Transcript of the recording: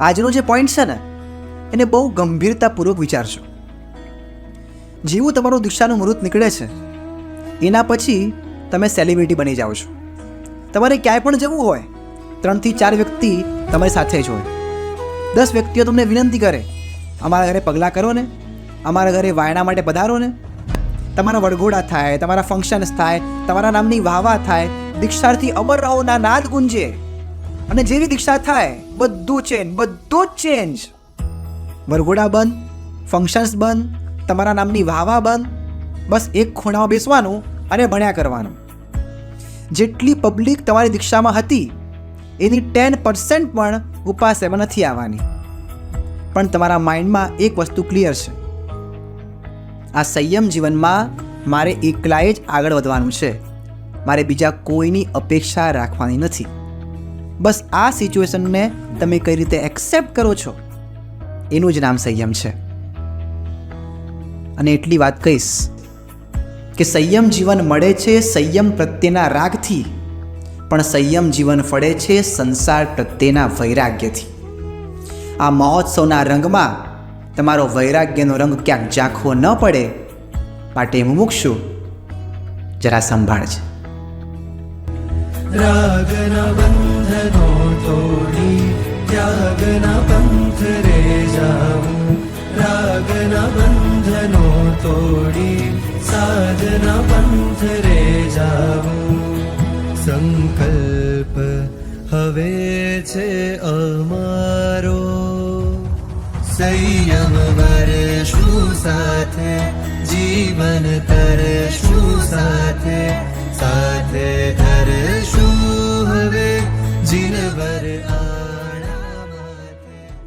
આજનો જે પોઈન્ટ છે ને, એને બહુ ગંભીરતાપૂર્વક વિચારશો જેવું તમારું દીક્ષાનું મૃત નીકળે છે, એના પછી તમે સેલિબ્રિટી બની જાઓ છો. તમારે ક્યાંય પણ જવું હોય, ત્રણથી ચાર વ્યક્તિ તમારી સાથે જ હોય. દસ વ્યક્તિઓ તમને વિનંતી કરે, અમારા ઘરે પગલાં કરો ને, અમારા ઘરે વાયણા માટે પધારો ને. તમારા વડઘોડા થાય, તમારા ફંક્શન્સ થાય, તમારા નામની વાહવા થાય, દીક્ષાર્થી અમર રહોના નાદ ગુંજે. અને જેવી દીક્ષા થાય, બધું ચેન્જ બધું ચેન્જ વરઘોડા બંધ ફંક્શન્સ બંધ, તમારા નામની વાહવા બંધ, બસ એક ખૂણામાં બેસવાનું અને ભણ્યા કરવાનું. જેટલી પબ્લિક તમારી દીક્ષામાં હતી, એની ટેન પર્સન્ટ પણ ઉપાસેમાં નથી આવવાની. પણ તમારા માઇન્ડમાં એક વસ્તુ ક્લિયર છે. આ સંયમ જીવનમાં મારે એકલાએ જ આગળ વધવાનું છે. મારે બીજા કોઈની અપેક્ષા રાખવાની નથી. બસ આ સિચ્યુએશનને તમે કઈ રીતે એક્સેપ્ટ કરો છો? એનું જ નામ સંયમ છે. અને એટલી વાત કહીશ કે સંયમ જીવન મળે છે સંયમ પ્રત્યેના રાગથી, પણ સંયમ જીવન ફળે છે સંસાર પ્રત્યેના વૈરાગ્યથી. આ મહોત્સવના રંગમાં તમારો વૈરાગ્યનો રંગ ક્યાંક ઝાંખવો ન પડે, માટે હું મૂકશું. જરા સંભાળજે. રાગના ત્યાગના પંથ રે જાઉં રાગના બંધનો તોડી સાધના પંથ રે જાઉં સંકલ્પ હવે છે અમારો સંયમ વરશું સાથે જીવન તરશું સાથે સાથે ધરશું હવે જીનવર આ